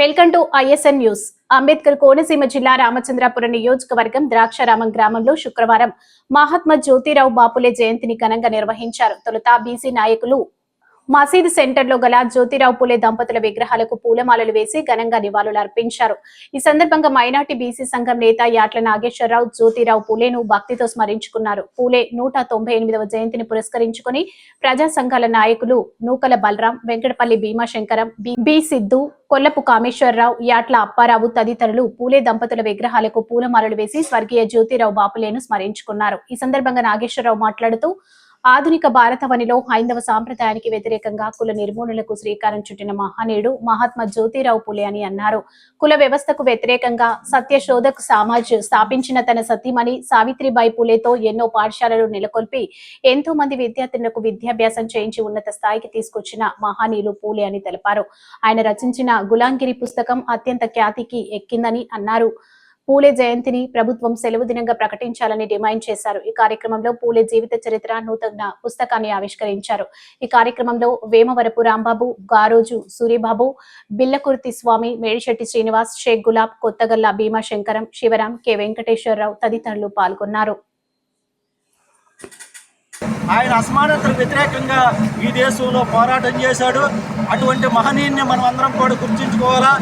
Welcome to ISN news. Ambedkar Konaseema జిల్లా రామచంద్రాపురం నియోజకవర్గం ద్రాక్షారామం గ్రామంలో శుక్రవారం మహాత్మా జ్యోతిరావు బాపులే జయంతిని ఘనంగా నిర్వహించారు. తొలుత బీసీ నాయకులు మసీద్ సెంటర్లో గల జ్యోతిరావు పూలే దంపతుల విగ్రహాలకు పూలమాలలు వేసి ఘనంగా నివాళులు అర్పించారు. ఈ సందర్భంగా మైనార్టీ బీసీ సంఘం నేత యాట్ల నాగేశ్వరరావు జ్యోతిరావు పూలేను భక్తితో స్మరించుకున్నారు. పూలే నూట తొంభై ఎనిమిదవ జయంతిని పురస్కరించుకుని ప్రజా సంఘాల నాయకులు నూకల బలరాం వెంకటపల్లి భీమాశంకరం బి- బి సిద్ధు కొల్లపు కామేశ్వరరావు యాట్ల అప్పారావు తదితరులు పూలే దంపతుల విగ్రహాలకు పూలమాలలు వేసి స్వర్గీయ జ్యోతిరావు బాపులేను స్మరించుకున్నారు. ఈ సందర్భంగా నాగేశ్వరరావు మాట్లాడుతూ ఆధునిక భారతవనిలో హైందవ సాంప్రదాయానికి వ్యతిరేకంగా కుల నిర్మూలనకు శ్రీకారం చుట్టిన మహనీయుడు మహాత్మా జ్యోతిరావు పులే అని అన్నారు. కుల వ్యవస్థకు వ్యతిరేకంగా సత్యశోధక్ సమాజ్ స్థాపించిన తన సతీమణి సావిత్రిబాయి పులేతో ఎన్నో పాఠశాలలు నెలకొల్పి ఎంతో మంది విద్యార్థులకు విద్యాభ్యాసం చేయించి ఉన్నత స్థాయికి తీసుకొచ్చిన మహానీయులు పూలే అని తెలిపారు. ఆయన రచించిన గులాంగిరి పుస్తకం అత్యంత ఖ్యాతికి ఎక్కిందని అన్నారు. పూలే జయంతిని ప్రభుత్వం సెలవు దినంగా ప్రకటించాలని డిమాండ్ చేశారు. ఈ కార్యక్రమంలో పూలే జీవిత చరిత్ర నూతన పుస్తకాన్ని ఆవిష్కరించారు. ఈ కార్యక్రమంలో వేమవరపు రాంబాబు గారోజు సూర్యబాబు బిల్లకుర్తి స్వామి మేడిశెట్టి శ్రీనివాస్ షేక్ గులాబ్ కొత్తగల్ల భీమాశంకరం శివరాం కె వెంకటేశ్వరరావు తదితరులు పాల్గొన్నారు. ఆయన అసమానతలకు వ్యతిరేకంగా ఈ దేశంలో పోరాటం చేశాడు. అటువంటి మహనీయుని మనం అందరం కూడా గుర్తించుకోవాలా?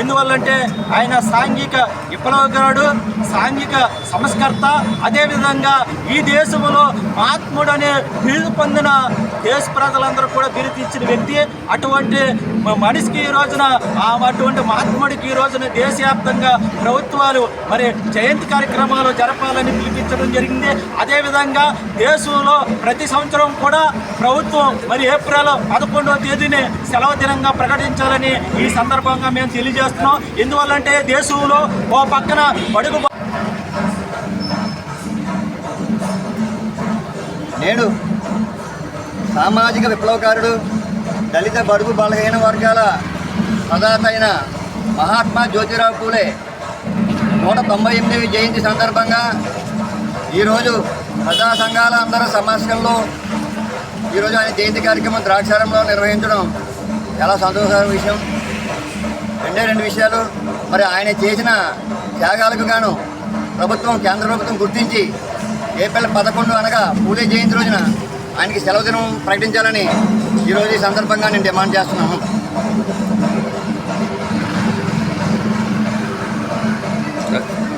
ఎందువల్లంటే ఆయన సాంఘిక విప్లవకారుడు సాంఘిక సంస్కర్త. అదేవిధంగా ఈ దేశంలో ఆత్ముడనే అనే బిరుదు పొందిన దేశ ప్రజలందరూ కూడా బిరుదిచ్చిన వ్యక్తి. అటువంటి మనిషికి ఈ రోజున అటువంటి మహాత్ముడికి ఈ రోజున దేశవ్యాప్తంగా ప్రభుత్వాలు మరి జయంతి కార్యక్రమాలు జరపాలని పిలిపించడం జరిగింది. అదేవిధంగా దేశంలో ప్రతి సంవత్సరం కూడా ప్రభుత్వం మరి ఏప్రిల్ పదకొండవ తేదీని సెలవు దినంగా ప్రకటించాలని ఈ సందర్భంగా మేము తెలియజేస్తున్నాం. ఎందువల్లంటే దేశంలో ఓ పక్కన బడుగు నేడు సామాజిక విప్లవకారుడు దళిత బడుగు బలహీన వర్గాల ప్రదాత అయిన మహాత్మా జ్యోతిరావు పూలే నూట తొంభై ఎనిమిది జయంతి సందర్భంగా ఈరోజు ప్రజా సంఘాల అందరి సమావేశంలో ఈరోజు ఆయన జయంతి కార్యక్రమం ద్రాక్షారంలో నిర్వహించడం చాలా సంతోషకర విషయం. రెండే రెండు విషయాలు. మరి ఆయన చేసిన త్యాగాలకు గాను ప్రభుత్వం కేంద్ర ప్రభుత్వం గుర్తించి ఏప్రిల్ పదకొండు అనగా పూలే జయంతి రోజున ఆయనకి సెలవు దినం ప్రకటించాలని ఈరోజు ఈ సందర్భంగా నేను డిమాండ్ చేస్తున్నాను. Thank